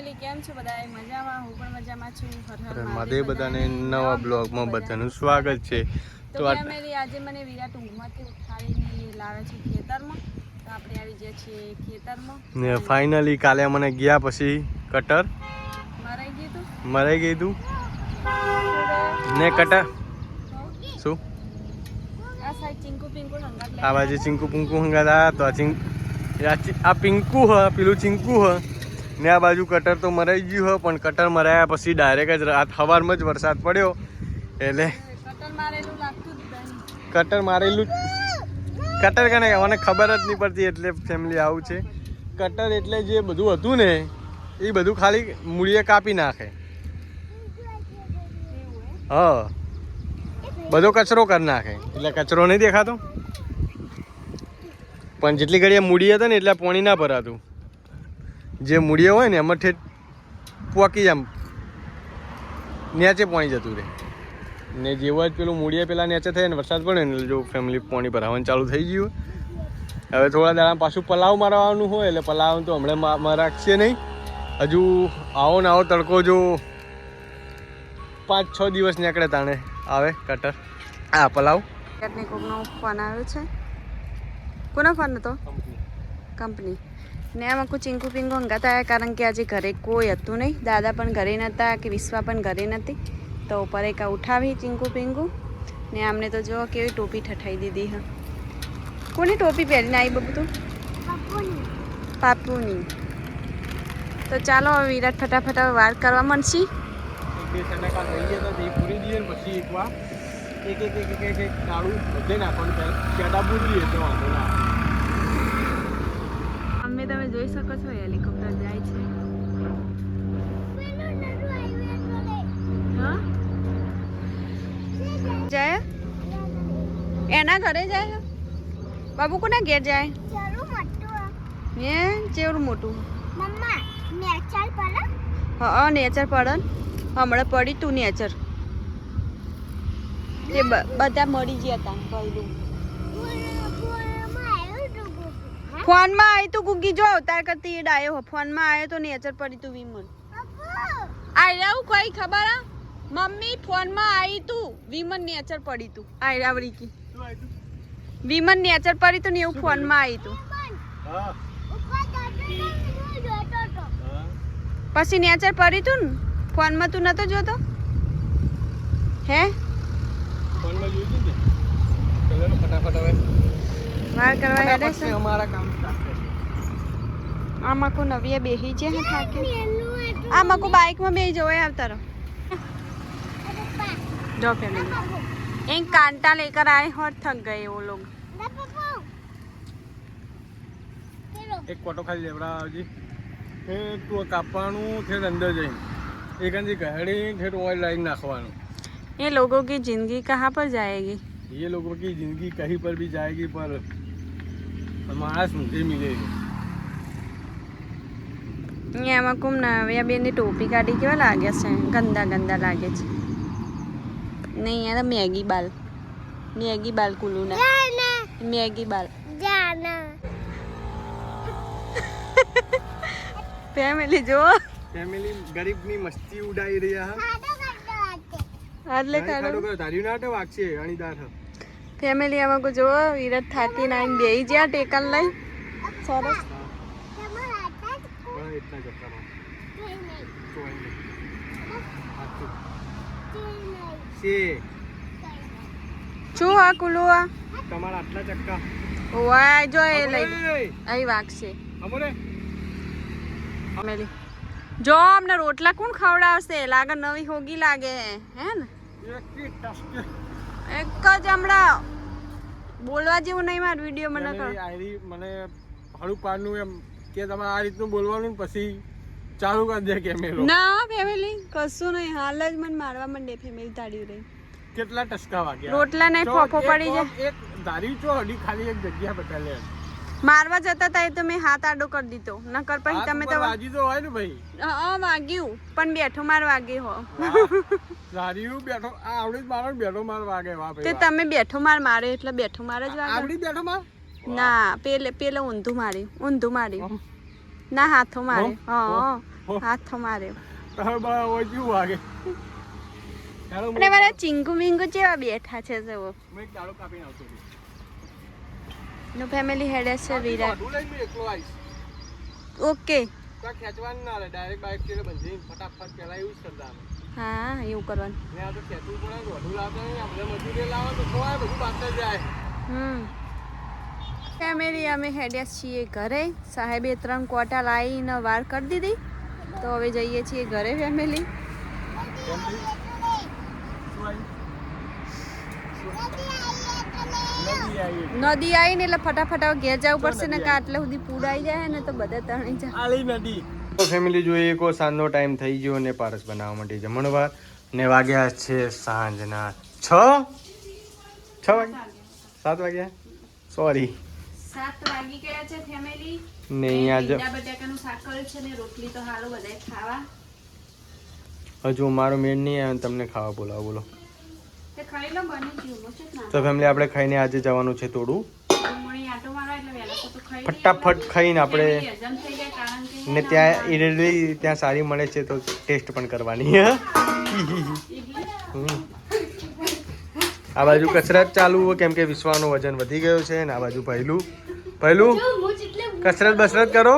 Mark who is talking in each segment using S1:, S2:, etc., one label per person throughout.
S1: Family કેમ છો? બધા મજામાં? હું પણ મજામાં છું. હર હર
S2: મહાદેવ
S1: મહાદેવ
S2: બધાને નવા બ્લોગમાં બધાનું સ્વાગત છે.
S1: તો
S2: તો
S1: ફેમિલી આજે મને વિરાટ ઊંઘમાંથી ઉઠાડીને લાવે છે ખેતરમાં. તો આપણે આવી ગયા છીએ ખેતરમાં.
S2: ને ફાઇનલી કાલે મને ગયા પછી કટર.
S1: મરાઈ ગયું તું?
S2: મરાઈ ગઈ તું? ને કટર. શું?
S1: આ બાજુ ચિંકુ પિંકુ હંગાત
S2: આ બાજુ ચીંકુ પુંકુ હંગાતા તો આ ચીંક આ પિંકુ હ પેલું ચિંકુ હ. ને આ બાજુ કટર તો મરાઈ ગયું હોય પણ કટર મરાયા પછી ડાયરેક્ટ જ રાત સવારમાં જ વરસાદ પડ્યો. એટલે
S1: કટર મારેલું
S2: કટર કને મને ખબર જ નહીં પડતી એટલે ફેમિલી આવું છે. કટર એટલે જે બધું હતું ને એ બધું ખાલી મૂળીએ કાપી નાખે. હા. બધો કચરો કરી નાખે. એટલે કચરો નહીં દેખાતો? પણ જેટલી ઘડી મૂડી હતા ને એટલે પોણી ના ભરાતું. જે મૂડીઓ હોય ને એમાં ઠેઠ પોકી આમ નેચે પાણી જતું રહે. ને જેવો જ પેલું મૂડીએ પેલા નેચે થાય ને વરસાદ પડે ને જો ફેમિલી પાણી ભરાવાનું ચાલુ થઈ ગયું. હવે થોડા દાડા પાછું પલાવ મારવાનું હોય એટલે પલાવ તો હમણાં રાખશે નહીં. હજુ આવો ને આવો તડકો જો પાંચ છ દિવસ નીકળે તાણે. આવે કટર આ પલાવ.
S1: કોકનો ફોન આવ્યો છે. કોનો ફોન હતો? કંપની ને આમાં કોઈ ચીંકુ પિંકુ હંગાત આવ્યા કારણ કે આજે ઘરે કોઈ હતું નહીં દાદા પણ ઘરે નહોતા કે વિશ્વા પણ ઘરે નથી તો પરેકા ઉઠાવી ચીંકુ પિંકુ ને આમને તો જો કેવી ટોપી ઠઠાઈ દીધી હા કોની ટોપી પહેરીને આવી બધું પાપુની તો ચાલો હવે વિરાટ ફટાફટ વાર કરવા
S2: તો પછી એક એક એક એક એક એક એક કાળું બધે નાખવાનું પહેલાં તો વાંધો ના
S1: જોઈ શકો છો હેલિકોપ્ટર જાય છે. જાય? એના ઘરે જાય? બાબુ કોના ઘેર જાય? એ ચેવડું મોટું? હા, નેચર પડન. હમણાં પડી તું નેચર. તે બધા મળી ગયા હતા પહેલું. ફોનમાં આય તું કુકી જો અવતાર કરતી એ ડાયો હો. ફોનમાં આવ્યો તો નેચર પડી તું વિમન આયરાવું કોઈ ખબર આ મમ્મી ફોનમાં આવી તું. વિમન નેચર પડી તું. આયરાવડી કી વિમન નેચર પડી તું ને એવું ફોનમાં આવી તું.
S2: હા. હા.
S1: પછી નેચર પડી તું ને ફોનમાં તું નતો જોતો? હે?
S2: ફોનમાં જોયું હતું ને? ને ફટાફટ હવે.
S1: વાર કરવા હેડે
S2: ફટાફટ
S1: છે
S2: થી અમારા કામ start કરીએ.
S1: આમાં કો નવીએ બેહી છે હે થાકે આમાં કો બાઇકમાં બેહી જવાય આવતા રહો જો ફેમિલી एक कांटा लेकर आए और थक गए वो लोग
S2: એક કોટો ખાલી લેવડાવજી એ તું કાપવાનું ઠેઠ અંદર જઈને એક અંજી ગહેડી ઠેઠ ઓઇલ લાઈન નાખવાનું
S1: ये लोगों की जिंदगी कहाँ पर जाएगी
S2: ये लोगों की जिंदगी कहीं पर भी जाएगी पर માણસ ધીમી જેવી
S1: એમાં કુમ ના હવે આ બેનની ટોપી કાઢી કેવા લાગે છે? ગંદા ગંદા લાગે છે. નહીં યાર મેગી બાલ. મેગી બાલ કુલુના. મેગી બાલ. ફેમિલી જો
S2: ફેમિલી ગરીબની મસ્તી ઉડાઈ રહ્યા. હા એટલે કાઢો તારી નાટે વાગશે અણીદાર. હા
S1: ફેમિલી આમાં જો વિરાટ થાકી ના બે જ્યાં ટેકન લઈ. સરસ. શું આ કુલુ આ?
S2: તમારા આટલા ચક્કા
S1: વાય જો એ લઈ! અહીં વાગશે
S2: અમરે!
S1: ફેમિલી. જો અમને રોટલા કોણ ખવડાવશે? લાગે નવી હોગી લાગે. હે ને?
S2: એકી
S1: જ હમણાં બોલવા જેવું નહીં મારું વીડિયો મને
S2: કરો
S1: કર
S2: આયરી મને હળું પાડનું એમ કે તમારે આ રીતનું બોલવાનું પછી ચાલુ કરી દે કેમેરો
S1: ના ફેમિલી કશું નહીં. હાલ જ મને મારવા માંડે ફેમિલી તાડી રહી.
S2: કેટલા ટસકા વાગ્યા?
S1: રોટલા નહીં ફોફો પડી
S2: જાય. એક ધારી ચો હડી ખાલી એક જગ્યા બતાલે
S1: મારવા જતા હતા એ તો મેં હાથ આડો કરી દીધો. નકર પછી તમે તો
S2: વાગી તો હોય ને ભાઈ.
S1: હા વાગ્યું. પણ બેઠો માર વાગે હો.
S2: ધાર્યું બેઠો આ આવડી જ મારો બેઠો માર વાગે વાહ
S1: તે તમે બેઠો માર મારે એટલે બેઠો માર જ. વાગે.
S2: આવડી બેઠો માર?
S1: ના પેલે પેલે ઊંધું માર્યું ઊંધું માર્યું. ના હાથો મારે? હા હાથો માર્યો.
S2: તમે બા ઓછું વાગે?
S1: અને મારા ચીંગુ મિંગુ જેવા બેઠા છે જુઓ.
S2: મેં કાપીને આવતો છું
S1: નું ફેમિલી હેડે છે વિરાટ. ઓકે.
S2: ખેંચવાનું ના ડાયરેક્ટ બાઇક ચેડે બંધી ફટાફટ પહેલા એવું જ કરતા
S1: હા એવું કરવાનું.
S2: ને આ તો ખેંચવું પડે વધુ લાવતા નહીં આપણે મટીરિયલ લાવો તો ખવાય બધું બાંધતા જાય.
S1: હમ. ફેમિલી અમે હેડ્યા છીએ ઘરે. સાહેબે ત્રણ કોટા લાવીને વાર કરી દીધી. તો હવે જઈએ છીએ ઘરે ફેમિલી
S2: કેમ થયું? શું આવ્યું? નદી આવી
S1: ને એટલે ફટાફટ ઘેર જવું પડશે ને કાં આટલે સુધી પૂડાઈ જાય ને તો બધા તણી જાય.
S2: આલી નદી. તો ફેમિલી જોઈએ કો સાંજનો ટાઈમ થઈ ગયો ને પારસ બનાવવા માટે જમણવાર ને વાગ્યા છે સાંજના છ. છ વાગ્યા? સાત વાગ્યા? સોરી
S1: સાત વાગી ગયા છે ફેમિલી
S2: ને અહીંયા જ
S1: બટાકાનું શાક કર્યું છે ને રોટલી તો હાલો બધાએ ખાવા.
S2: હજુ મારો મેળ નહીં આવે તમને ખાવા બોલાવો બોલો.
S1: તે
S2: ફેમિલી આપણે ખાઈને આજે જવાનું છે થોડું. ફટાફટ ખાઈને આપણે ને ત્યાં ઈડલી ત્યાં સારી મળે છે તો ટેસ્ટ પણ કરવાની. આ બાજુ કસરત ચાલુ કેમ કે વિશ્વાનું વજન વધી ગયું છે ને આ બાજુ પહેલું પહેલું કસરત બસરત કરો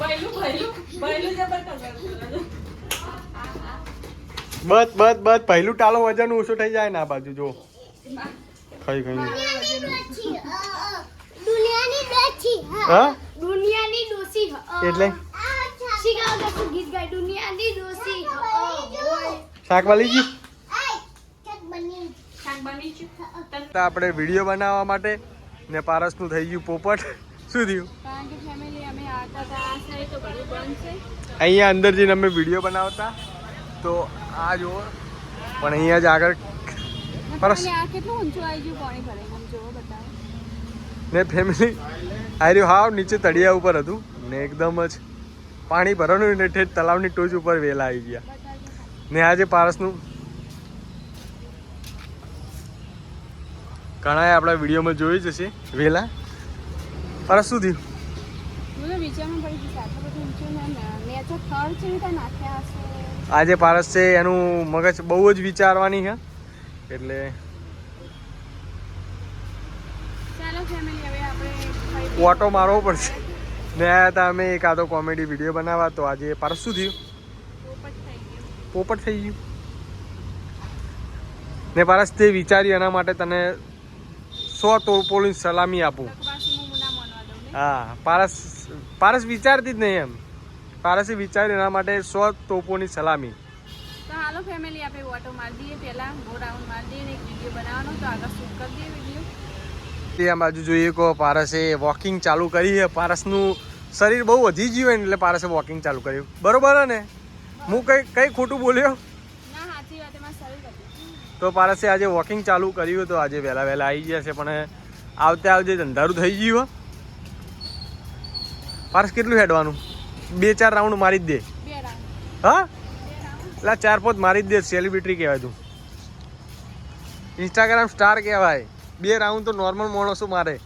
S1: પહેલું પહેલું પહેલું જબર કરવાનું
S2: બસ બસ બસ પહેલું ટાલો વજન ઓછું થઈ જાય ને આ બાજુ જો ખાઈ ખાઈ.
S3: દુનિયાની બેઠી
S2: હા.
S3: દુનિયાની ડોસી
S2: એટલે?
S3: શીખાવ તો ગીત ગાય દુનિયાની ડોસી
S2: શાકવાલીજી
S3: ચક બની.
S1: શાક બની ગયું.
S2: તો આપણે વીડિયો બનાવવા માટે ને પારસનું થઈ ગયું પોપટ. શું થયું? અહીંયા અંદર જઈને અમે વીડિયો બનાવતા. તો આ જુઓ. પણ અહીંયા જ આગળ પરસ
S1: આ ગયું
S2: ને ફેમિલી આર્યું હાવ નીચે તળિયા ઉપર હતું. ને એકદમ જ પાણી ભરવાનું ને ઠેઠ તલાવની ટોચ ઉપર વેલા આવી ગયા. ને આજે પારસનું ઘણાએ આપણા વિડીયોમાં જોઈ જ હશે વેલા. પારસ શું થયું?
S1: વિચારમાં પડી થર્ડ છે નાખ્યા હશે.
S2: આજે પારસ છે એનું મગજ બહુ જ વિચારવાની છે. એટલે ઓટો મારવો પડશે. ને આયા હતા અમે એક આદો કોમેડી વીડિયો બનાવવા તો આજે પારસ શું થયું?
S1: પોપટ થઈ ગયું.
S2: ને પારસ તે વિચારી એના માટે તને સો તોડપોળની સલામી આપું.
S1: હા
S2: પારસ પારસ વિચારતી જ નહીં એમ. પારસે વિચાર્યું એના માટે સો તોપોની સલામી.
S1: તો હાલો ફેમિલી આપણે ઓટો મારી દઈએ. પહેલા બહુ રાઉન્ડ મારી દઈએ એક વીડિયો બનાવવાનો. તો આગળ શૂટ કરી દઈએ વીડિયો
S2: તે આ બાજુ જોઈએ કહો પારસે વોકિંગ ચાલુ કરી છે. પારસનું શરીર બહુ વધી ગયું એટલે પારસે વોકિંગ ચાલુ કર્યું. બરોબર ને? હું કઈ કઈ ખોટું બોલ્યો? તો પારસે આજે વોકિંગ ચાલુ કર્યું તો આજે વહેલા વહેલા આવી ગયા છે પણ આવતે આવજે અંધારું થઈ ગયું પારસ કેટલું હેડવાનું? બે ચાર રાઉન્ડ મારી જ દે. હા? એટલે ચાર પાંચ મારી જ દે સેલિબ્રિટી કહેવાય તું. ઇન્સ્ટાગ્રામ સ્ટાર કહેવાય. બે રાઉન્ડ તો નોર્મલ માણસો મારે.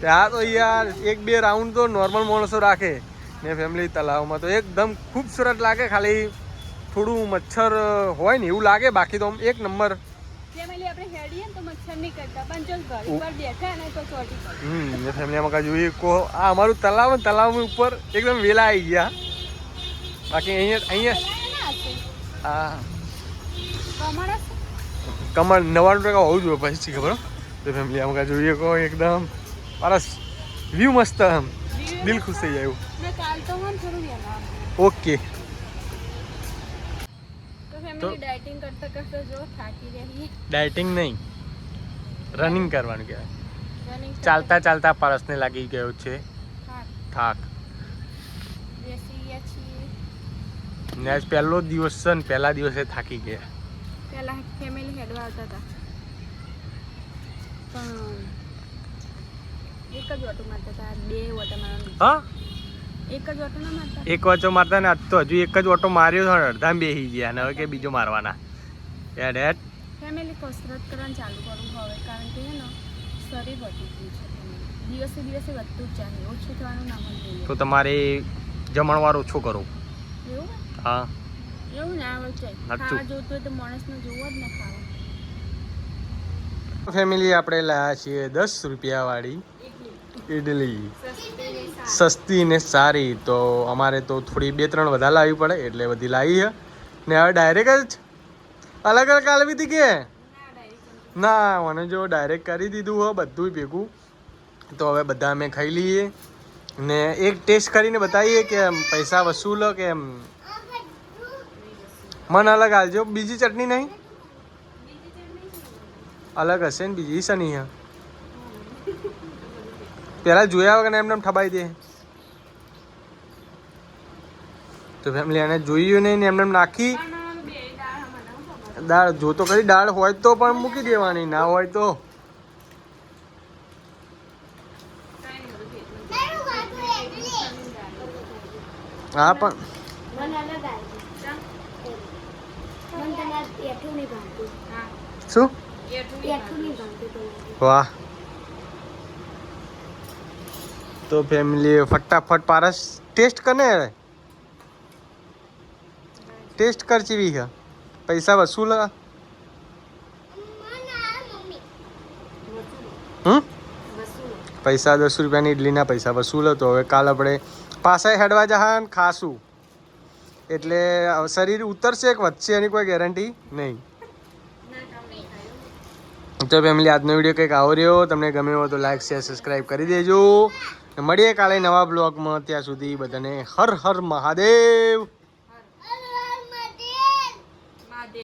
S2: ત્યાં તો યાર એક બે રાઉન્ડ તો નોર્મલ માણસો રાખે. ને ફેમિલી તલાવમાં તો એકદમ ખૂબસૂરત લાગે ખાલી થોડું મચ્છર હોય ને એવું લાગે બાકી તો એક નંબર અમારું તલાવ તલાવ ઉપર એકદમ વેલા આવી ગયા. બાકી અહીંયા અહીંયા આ
S1: કમળ
S2: નવ્વાણું ટકા હોવું જોઈએ પછી ખબર તો ફેમિલી આમાં જોઈએ કહો એકદમ સરસ વ્યૂ મસ્ત આમ. દિલ ખુશ થઈ જાય એવું. ઓકે
S1: તો ડાયટિંગ કરતા કરતા જો થાકી રહી
S2: ડાયટિંગ નહીં. રનિંગ કરવાનું કહેવાય.
S1: રનિંગ
S2: ચાલતા ચાલતા પરસને લાગી ગયો છે.
S1: થાક.
S2: ને આજ પહેલો દિવસ છે ને પહેલા દિવસે થાકી ગયા.
S1: પહેલા ફેમિલી હેડવા આવતા હતા. પણ એક જ ઓટો મારતા હતા. બે ઓટો મારવાનું.
S2: હા?
S1: એક જ ઓટો મારતા?
S2: એક વાંચો મારતા ને આજ તો હજુ એક જ ઓટો માર્યો છે અડધા બેસી ગયા ને હવે કે બીજો મારવાના. એડ એડ
S1: ફેમિલી કસરત કરવાનું ચાલુ કરવું હવે કારણ કે ને શરીર વધી ગયું છે દિવસે દિવસે વધતું જ જાય ઓછું થવાનું નામ જ
S2: તો તમારે જમણવાર ઓછો કરો.
S1: એવું?
S2: હા.
S1: એવું ના આવે છે ખાવા જોતું હોય તો માણસને જોવો જ ના ખાવા.
S2: ફેમિલી આપણે લાયા છીએ દસ રૂપિયાવાળી. ઇડલી સસ્તી ને સારી. તો અમારે તો થોડી બે ત્રણ વધારે લાવવી પડે, એટલે બધી લાવી છે. ને હવે ડાયરેક્ટ જ અલગ અલગ આલવી હતી કે? ના, મને જો ડાયરેક્ટ કરી દીધું હોય બધું ભેગું. તો હવે બધા અમે ખાઈ લઈએ. ને એક ટેસ્ટ કરીને બતાવીએ કે પૈસા વસૂલો કે એમ. મન અલગ હાલજો બીજી ચટણી નહીં? અલગ હશે ને બીજી શનિ નહીં પેલા જોયા વગર એમને એમ ઠબાઈ દે. તો ફેમિલી એને જોયું નહીં ને એમને નાખી. દાળ જો તો ખરી દાળ હોય તો પણ મૂકી દેવાની ના હોય તો. હા પણ શું? વાહ. તો ફેમિલી ફટાફટ પારસ ટેસ્ટ કરને ટેસ્ટ કર ચીવી છે પૈસા વસૂલ હમ? પૈસા દસ રૂપિયાની ઇડલીના પૈસા વસૂલ હતો. હવે કાલ આપણે પાછા હેડવા જહા ખાશું. એટલે શરીર ઉતરશે કે વધશે એની કોઈ ગેરંટી નહીં. તો ફેમિલી આજનો વીડિયો કંઈક આવો રહ્યો. તમને ગમે હોય તો લાઈક શેર સબસ્ક્રાઈબ કરી દેજો. મળીએ કાલે નવા બ્લોગમાં. ત્યાં સુધી બધાને હર હર મહાદેવ.